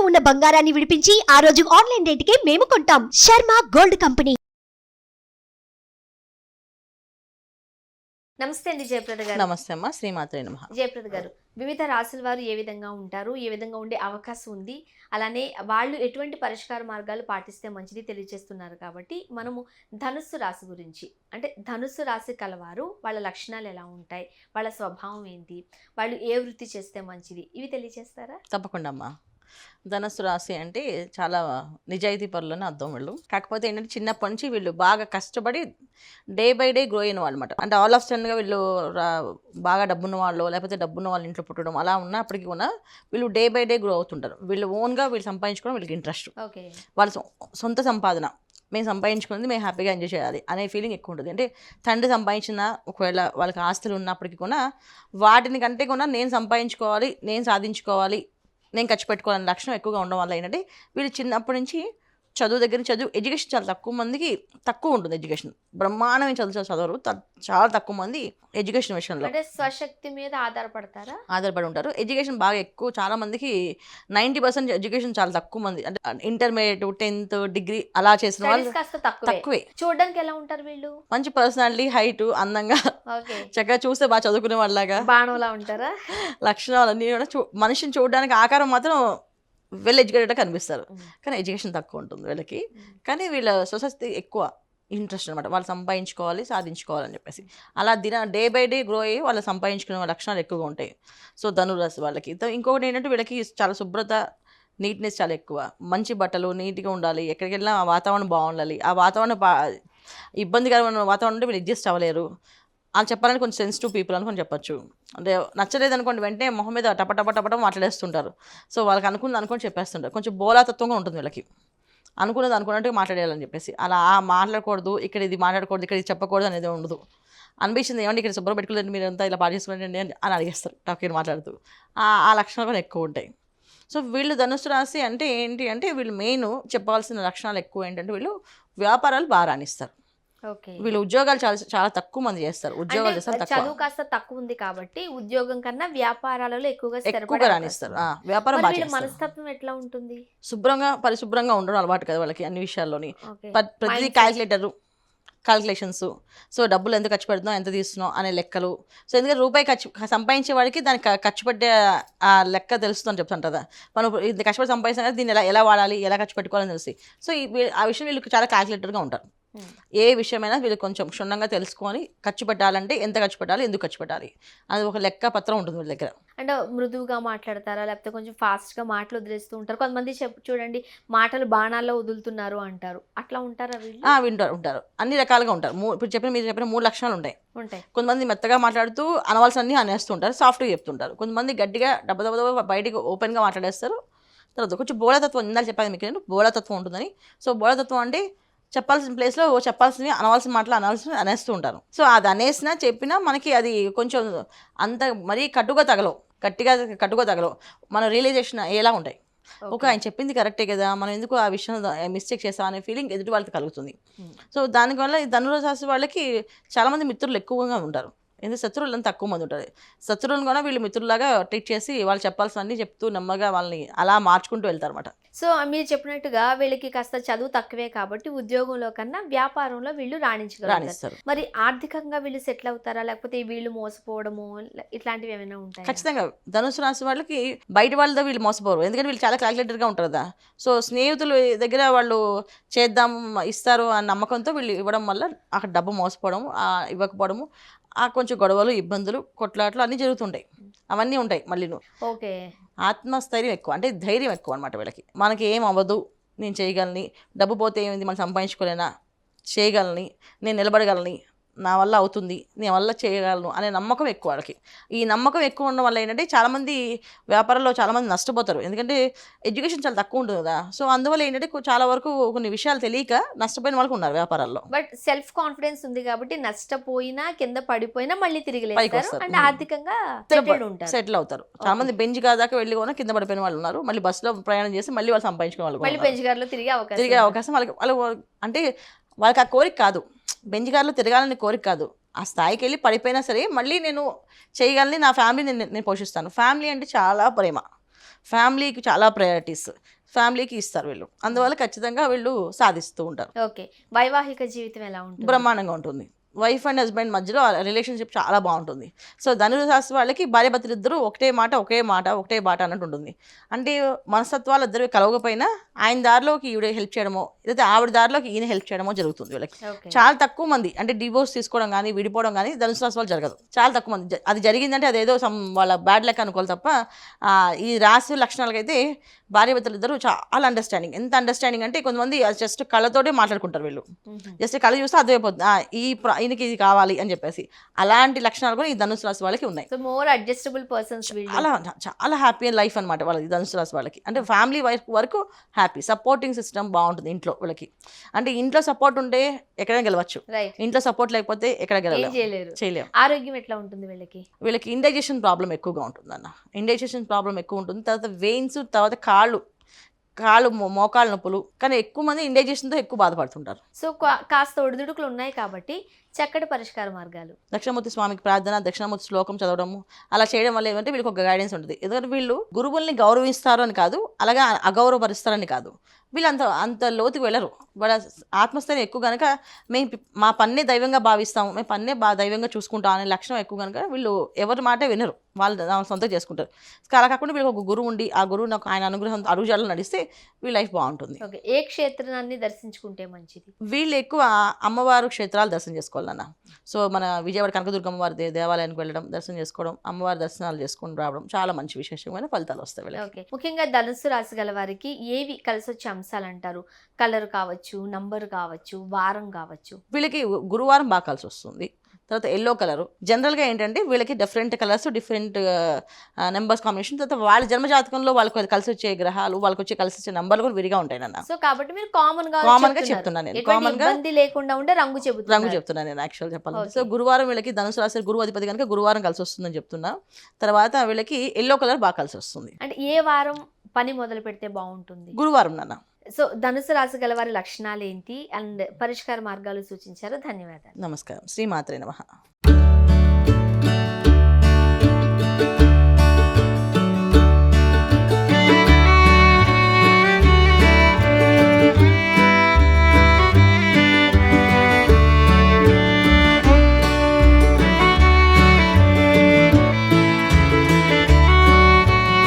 ఇంట్లో ఉన్న బంగారాన్ని విడిపించి ఆ రోజు ఆన్లైన్ రేటుకే మేము కొంటాం. Sharma gold company. నమస్తే అండి జయప్రద గారు. నమస్తే అమ్మ శ్రీమాత్రే నమ. జయప్రద గారు వివిధ రాసుల వారు ఏ విధంగా ఉంటారు? ఏ విధంగా ఉండే అవకాశం ఉంది? అలానే వాళ్ళు ఎటువంటి పరిష్కార మార్గాలు పాటిస్తే మంచిది తెలియజేస్తున్నారు కాబట్టి మనము ధనుస్సు రాశి గురించి అంటే ధనుస్సు రాశి కలవారు వాళ్ళ లక్షణాలు ఎలా ఉంటాయి? వాళ్ళ స్వభావం ఏంటి? వాళ్ళు ఏ వృత్తి చేస్తే మంచిది? ఇవి తెలియజేస్తారా? తప్పకుండా అమ్మా. ధనస్సు రాశి అంటే చాలా నిజాయితీ పరులని అర్థం వీళ్ళు. కాకపోతే ఏంటంటే చిన్నప్పటి నుంచి వీళ్ళు బాగా కష్టపడి డే బై డే గ్రో అయిన వాళ్ళు అనమాట అంటే ఆల్ ఆఫ్ సడన్గా వీళ్ళు బాగా డబ్బున్న వాళ్ళు లేకపోతే డబ్బున్న వాళ్ళ ఇంట్లో పుట్టడం అలా ఉన్నప్పటికీ కూడా వీళ్ళు డే బై డే గ్రో అవుతుంటారు. వీళ్ళు ఓన్గా వీళ్ళు సంపాదించుకోవడం వీళ్ళకి ఇంట్రెస్ట్. ఓకే. వాళ్ళ సొంత సంపాదన. మేము సంపాదించుకున్నది మేము హ్యాపీగా ఎంజాయ్ చేయాలి అనే ఫీలింగ్ ఎక్కువ ఉంటుంది. అంటే తండ్రి సంపాదించిన ఒకవేళ వాళ్ళకి ఆస్తులు ఉన్నప్పటికీ కూడా వాటిని కంటే కూడా నేను సంపాదించుకోవాలి నేను సాధించుకోవాలి నేను ఖర్చు పెట్టుకోవాలనే లక్షణం ఎక్కువగా ఉండడం వల్ల ఏంటంటే వీళ్ళు చిన్నప్పటి నుంచి చదువు దగ్గర చదువు ఎడ్యుకేషన్ చాలా తక్కువ మందికి తక్కువ ఉంటుంది ఎడ్యుకేషన్ బ్రహ్మాండమైన చదువు చదవరు చాలా తక్కువ మంది ఎడ్యుకేషన్ విషయంలో. అంటే స్వశక్తి మీద ఆధారపడతారా? ఆధారపడి ఉంటారు. ఎడ్యుకేషన్ బాగా ఎక్కువ చాలా మందికి నైంటీ పర్సెంట్ ఎడ్యుకేషన్ చాలా తక్కువ మంది. అంటే ఇంటర్మీడియట్ టెన్త్ డిగ్రీ అలా చేసిన వాళ్ళు తక్కువే. తక్కువే. చూడడానికి ఎలా ఉంటారు వీళ్ళు? మంచి పర్సనాలిటీ హైట్ అందంగా చక్కగా చూస్తే బాగా చదువుకునే వాళ్ళలాగా. బాణంలా ఉంటారా? లక్షణాలు అన్నీ కూడా మనిషిని చూడడానికి ఆకారం మాత్రం వెల్ ఎడ్యుకేటెడ్ కనిపిస్తారు కానీ ఎడ్యుకేషన్ తక్కువ ఉంటుంది వీళ్ళకి. కానీ వీళ్ళ సొసైటీ ఎక్కువ ఇంట్రెస్ట్ అనమాట వాళ్ళు సంపాదించుకోవాలి సాధించుకోవాలని చెప్పేసి. అలా దిన డే బై డే గ్రో అయ్యి వాళ్ళు సంపాదించుకునే లక్షణాలు ఎక్కువగా ఉంటాయి. సో ధనురాశి వాళ్ళకి. ఇంకొకటి ఏంటంటే వీళ్ళకి చాలా శుభ్రత నీట్నెస్ చాలా ఎక్కువ. మంచి బట్టలు నీట్గా ఉండాలి. ఎక్కడికి వెళ్ళినా ఆ వాతావరణం బాగుండాలి. ఆ వాతావరణం ఇబ్బందికరమైన వాతావరణం ఉంటే వీళ్ళు అడ్జస్ట్ అవ్వలేరు. వాళ్ళు చెప్పాలని కొంచెం సెన్సిటివ్ పీపుల్ అని కొంచెం చెప్పచ్చు. అంటే నచ్చలేదు అనుకోండి వెంటనే మొహం మీద టప టప టప మాట్లాడేస్తుంటారు. సో వాళ్ళకి అనుకుంది అనుకొని చెప్పేస్తుంటారు. కొంచెం బోలాతత్వంగా ఉంటుంది వీళ్ళకి. అనుకున్నది అనుకున్నట్టు మాట్లాడేయాలని చెప్పేసి. అలా ఆ మాట్లాడకూడదు ఇక్కడ ఇది మాట్లాడకూడదు ఇక్కడ ఇది చెప్పకూడదు అనేది ఉండదు. అనిపించింది ఏమంటే ఇక్కడ శుభ్రం పెట్టుకోలేండి మీరు అంతా ఇలా పాటు చేసుకోండి అని అని అడిగేస్తారు. టాకీని మాట్లాడుతూ. ఆ లక్షణాలు కూడా ఎక్కువ ఉంటాయి. సో వీళ్ళు ధనుసు రాశి అంటే ఏంటి అంటే వీళ్ళు మెయిన్ చెప్పాల్సిన లక్షణాలు ఎక్కువ ఏంటంటే వీళ్ళు వ్యాపారాలు బాగా రాణిస్తారు. వీళ్ళు ఉద్యోగాలు చాలా చాలా తక్కువ మంది చేస్తారు. ఉద్యోగాలు చేస్తారు చదువు కాస్త తక్కువ ఉంది కాబట్టి ఉద్యోగం కన్నా వ్యాపారాలలో ఎక్కువగా ఎక్కువగా రాణిస్తారు. వ్యాపారం మనస్తత్వం ఎట్లా ఉంటుంది? శుభ్రంగా పరిశుభ్రంగా ఉండడం అలవాటు కదా వాళ్ళకి అన్ని విషయాల్లోని. ఓకే. ప- ప్రతిదీ Mindset. క్యాలిక్యులేటర్ క్యాలిక్యులేషన్స్ సో డబ్బులు ఎంత ఖర్చు పెడుతున్నాం ఎంత తీస్తున్నాం అనే లెక్కలు. సో ఎందుకంటే రూపాయి ఖర్చు సంపాదించే వాడికి దానికి ఖర్చు పెట్టే ఆ లెక్క తెలుస్తుందని చెప్తుంటుందా మనం ఇప్పుడు ఇది కష్టపడి సంపాదిస్తాం కదా దీన్ని ఎలా ఎలా వాడాలి ఎలా ఖర్చు పెట్టుకోవాలని తెలిసి. సో ఆ విషయం వీళ్ళకి చాలా క్యాలిక్యులేటర్గా ఉంటారు. ఏ విషయమైనా వీళ్ళు కొంచెం క్షుణ్ణంగా తెలుసుకొని ఖర్చు పెట్టాలంటే ఎంత ఖర్చు పెట్టాలి ఎందుకు ఖర్చు పెట్టాలి? అది ఒక లెక్క పత్రం ఉంటుంది వీళ్ళ దగ్గర. అంటే మృదువుగా మాట్లాడతారా? లేకపోతే కొంచెం ఫాస్ట్గా మాటలు వదిలేస్తూ ఉంటారు. కొంతమంది చూడండి మాటలు బాణాల్లో వదులుతున్నారు అంటారు. అట్లా ఉంటారా వీళ్ళు? వింటారు ఉంటారు. అన్ని రకాలుగా ఉంటారు. ఇప్పుడు చెప్పిన మీరు చెప్పిన మూడు లక్షణాలు ఉంటాయి. ఉంటాయి. కొంతమంది మెత్తగా మాట్లాడుతూ అనవలసన్ని అనేస్తుంటారు సాఫ్ట్గా చెప్తుంటారు. కొంతమంది గట్టిగా డబ్బ దెబ్బ దెబ్బ బయటికి ఓపెన్గా మాట్లాడేస్తారు. తర్వాత కొంచెం బోళతత్వం ఇందాక చెప్పాను మీకు నేను బోళతత్వం ఉంటుందని. సో బోళతత్వం అంటే చెప్పాల్సిన ప్లేస్లో చెప్పాల్సినవి అనవలసిన మాటలు అనవలసినవి అనేస్తూ ఉంటారు. సో అది అనేసినా చెప్పినా మనకి అది కొంచెం అంత మరీ కట్టుగా తగలవు. గట్టిగా కట్టుగా తగలవు. మన రియలైజేషన్ అయ్యేలా ఉంటాయి. ఓకే ఆయన చెప్పింది కరెక్టే కదా మనం ఎందుకు ఆ విషయం మిస్టేక్ చేస్తాం అనే ఫీలింగ్ ఎదుటి వాళ్ళకి కలుగుతుంది. సో దానివల్ల ఈ ధనురాశి వాళ్ళకి చాలామంది మిత్రులు ఎక్కువగా ఉంటారు. ఎందుకు శత్రువులు అంతా తక్కువ మంది ఉంటారు. శత్రువులను కూడా వీళ్ళు మిత్రులాగా ట్రీట్ చేసి వాళ్ళు చెప్పాల్సినవన్నీ చెప్తూ నెమ్మగా వాళ్ళని అలా మార్చుకుంటూ వెళ్తారు అనమాట సో మీరు చెప్పినట్టుగా వీళ్ళకి కాస్త చదువు తక్కువే కాబట్టి ఉద్యోగంలో కన్నా వ్యాపారంలో వీళ్ళు రాణిస్తారు. మరి ఆర్థికంగా వీళ్ళు సెటిల్ అవుతారా? లేకపోతే వీళ్ళు మోసపోవడము ఇట్లా- ఇట్లాంటివి ఏమైనా ఉంటాయి? ఖచ్చితంగా. ధనుసు రాశి వాళ్ళకి బయట వాళ్ళతో వీళ్ళు మోసపోరు. ఎందుకంటే వీళ్ళు చాలా క్యాలిక్యులేటర్గా ఉంటారు కదా. సో స్నేహితులు దగ్గర వాళ్ళు చేద్దాం ఇస్తారు అన్న నమ్మకంతో వీళ్ళు ఇవ్వడం వల్ల అక్కడ డబ్బు మోసపోవడం ఇవ్వకపోవడము ఆ కొంచెం గొడవలు ఇబ్బందులు కొట్లాట్లు అన్నీ జరుగుతుంటాయి. అవన్నీ ఉంటాయి మళ్ళీ ఓకే. ఆత్మస్థైర్యం ఎక్కువ. అంటే ధైర్యం ఎక్కువ అనమాట వీళ్ళకి. మనకి ఏం అవ్వదు నేను చేయగలని డబ్బు పోతే ఏమైంది మనం సంపాదించుకోలేనా చేయగలని నేను నిలబడగలని నా వల్ల అవుతుంది నేను వల్ల చేయగలను అనే నమ్మకం ఎక్కువ వాళ్ళకి. ఈ నమ్మకం ఎక్కువ ఉండడం వల్ల ఏంటంటే చాలామంది వ్యాపారంలో చాలామంది నష్టపోతారు. ఎందుకంటే ఎడ్యుకేషన్ చాలా తక్కువ ఉంటుంది కదా. సో అందువల్ల ఏంటంటే చాలా వరకు కొన్ని విషయాలు తెలియక నష్టపోయిన వాళ్ళకు ఉన్నారు వ్యాపారాల్లో. బట్ సెల్ఫ్ కాన్ఫిడెన్స్ ఉంది కాబట్టి నష్టపోయినా కింద పడిపోయినా మళ్ళీ తిరిగి. అంటే. ఆర్థికంగా సెటిల్ అవుతారు. చాలా మంది బెంచ్ దాకా వెళ్ళి కూడా కింద పడిపోయిన వాళ్ళు ఉన్నారు. మళ్ళీ బస్సులో ప్రయాణం చేసి మళ్ళీ వాళ్ళు సంపాదించుకునే వాళ్ళు తిరిగే అవకాశం తిరిగే. అవకాశం వాళ్ళకి వాళ్ళు అంటే వాళ్ళకి ఆ కోరిక కాదు. బెంచ్ కార్లో తిరగాలని కోరిక కాదు. ఆ స్థాయికి వెళ్ళి పడిపోయినా సరే మళ్ళీ నేను చేయగలని నా ఫ్యామిలీ నేను నేను పోషిస్తాను. ఫ్యామిలీ అంటే చాలా ప్రేమ. ఫ్యామిలీకి చాలా ప్రయారిటీస్. ఫ్యామిలీకి ఇస్తారు వీళ్ళు. అందువల్ల ఖచ్చితంగా వీళ్ళు సాధిస్తూ ఉంటారు. ఓకే. వైవాహిక జీవితం ఎలా ఉంటుంది? బ్రహ్మాండంగా ఉంటుంది. వైఫ్ అండ్ హస్బెండ్ మధ్యలో రిలేషన్షిప్ చాలా బాగుంటుంది. సో ధనురాశి వాళ్ళకి భార్య భర్తలు ఇద్దరు ఒకటే మాట ఒకే మాట ఒకటే బాట అన్నట్టు ఉంటుంది. అంటే మనస్తత్వాలు ఇద్దరు కలవకపోయినా ఆయన దారిలోకి ఈవిడ హెల్ప్ చేయడమో లేదా ఆవిడ దారిలోకి ఈయన హెల్ప్ చేయడమో జరుగుతుంది వీళ్ళకి. చాలా తక్కువ మంది అంటే డివోర్స్ తీసుకోవడం కానీ విడిపోవడం కానీ ధనుసు రాశి వాళ్ళు జరగదు. చాలా తక్కువ మంది. అది జరిగిందంటే అదేదో సమ్ వాళ్ళ బ్యాడ్ లెక్క అనుకోవాలి తప్ప ఈ రాశి లక్షణాలకైతే భార్య భర్తలు ఇద్దరు చాలా అండర్స్టాండింగ్ ఎంత అండర్స్టాండింగ్ అంటే కొంతమంది జస్ట్ కళ్ళతోటే మాట్లాడుకుంటారు వీళ్ళు. జస్ట్ కళ్ళు చూస్తే అర్థమైపోతుంది. ఈ ప్ర- ఈయనకి ఇది కావాలి అని చెప్పేసి. అలాంటి లక్షణాలు కూడా ఈ ధనుసు రాశి వాళ్ళకి ఉన్నాయి. సో మోర్ అడ్జస్టబుల్ పర్సన్స్ చాలా చాలా హ్యాపీ లైఫ్ అనమాట వాళ్ళకి ధనుసు రాశి వాళ్ళకి. అంటే ఫ్యామిలీ వైఫ్ వరకు హ్యాపీ సపోర్టింగ్ సిస్టమ్ బాగుంటుంది ఇంట్లో వాళ్ళకి. అంటే ఇంట్లో సపోర్ట్ ఉంటే ఎక్కడైనా గెలవచ్చు. ఇంట్లో సపోర్ట్ లేకపోతే ఎక్కడ చేయలేరు. చేయలేము ఆరోగ్యం ఎట్లా ఉంటుంది వీళ్ళకి? వీళ్ళకి ఇండైజెషన్ ప్రాబ్లం ఎక్కువగా ఉంటుంది అన్న ఇండైజెషన్ ప్రాబ్లం ఎక్కువ ఉంటుంది. తర్వాత వెయిన్స్ తర్వాత కాళ్ళు. కాళ్ళు మో- మోకాళ్ళ నొప్పులు. కానీ ఎక్కువ మంది ఇండైజెషన్తో ఎక్కువ బాధపడుతుంటారు. సో కాస్త ఒడిదుడుకులు ఉన్నాయి కాబట్టి చక్కటి పరిష్కార మార్గాలు. దక్షిణమూర్తి స్వామికి ప్రార్థన దక్షిణమూర్తి శ్లోకం చదవడము అలా చేయడం వల్ల ఏమంటే వీళ్ళకి ఒక గైడెన్స్ ఉంటుంది. ఎందుకంటే వీళ్ళు గురువుల్ని గౌరవిస్తారు అని కాదు అలాగా అగౌరవపరుస్తారని కాదు. వీళ్ళు అంత లోతుకు వెళ్ళరు. వాళ్ళ ఆత్మస్థైర్యం ఎక్కువ కనుక మేము మా పన్నే దైవంగా భావిస్తాము మేము పన్నే బా దైవంగా చూసుకుంటాం అనే లక్షణం ఎక్కువ కనుక వీళ్ళు ఎవరి మాట వినరు. వాళ్ళు సొంతంగా చేసుకుంటారు. అలా కాకుండా వీళ్ళకి ఒక గురువు ఉండి ఆ గురువు నాకు ఆయన అనుగ్రహం అడుగుజాడలు నడిస్తే వీళ్ళ లైఫ్ బాగుంటుంది. ఓకే. ఏ క్షేత్రాన్ని దర్శించుకుంటే మంచిది? వీళ్ళు ఎక్కువ అమ్మవారు క్షేత్రాలు దర్శనం చేసుకోవాలన్న. సో మన విజయవాడ కనకదుర్గమ్మ వారి దేవాలయానికి వెళ్ళడం దర్శనం చేసుకోవడం అమ్మవారి దర్శనాలు చేసుకుని రావడం చాలా మంచి విశేషమైన ఫలితాలు వస్తాయి ఓకే. ముఖ్యంగా ధనుస్సు రాశి గల వారికి ఏవి కలిసి వచ్చే అంశాలు అంటారు కలర్ కావచ్చు నంబర్ కావచ్చు వారం కావచ్చు. వీళ్ళకి గురువారం బాగా కలిసి వస్తుంది. తర్వాత ఎల్లో కలర్. జనరల్గా ఏంటంటే వీళ్ళకి different colours different numbers combination. తర్వాత వాళ్ళ జన్మ జాతకంలో వాళ్ళకి కలిసి వచ్చే గ్రహాలు వాళ్ళకి వచ్చే కలిసి వచ్చే నంబర్లు కూడా విడిగా ఉంటాయి నాన్న. సో కాబట్టి మీరు కామన్గా Common గా. చెప్తున్నాను నేను. Common గా- లేకుండా ఉండే రంగు చెబుతున్నారు. రంగు చెప్తున్నాను నేను యాక్చువల్ Okay. సో గురువారం వీళ్ళకి ధనుసు రాశి గురువు అధిపతి కనుక గురువారం కలిసి వస్తుందని చెప్తున్నా. తర్వాత వీళ్ళకి ఎల్లో కలర్ బాగా కలిసి వస్తుంది. అంటే ఏ వారం పని మొదలు పెడితే బాగుంటుంది? గురువారం నాన్న. సో ధనుసు రాశి గల వారి లక్షణాలు ఏంటి అండ్ పరిష్కార మార్గాలు సూచించారు. ధన్యవాదాలు. నమస్కారం. శ్రీమాత్రే నమ.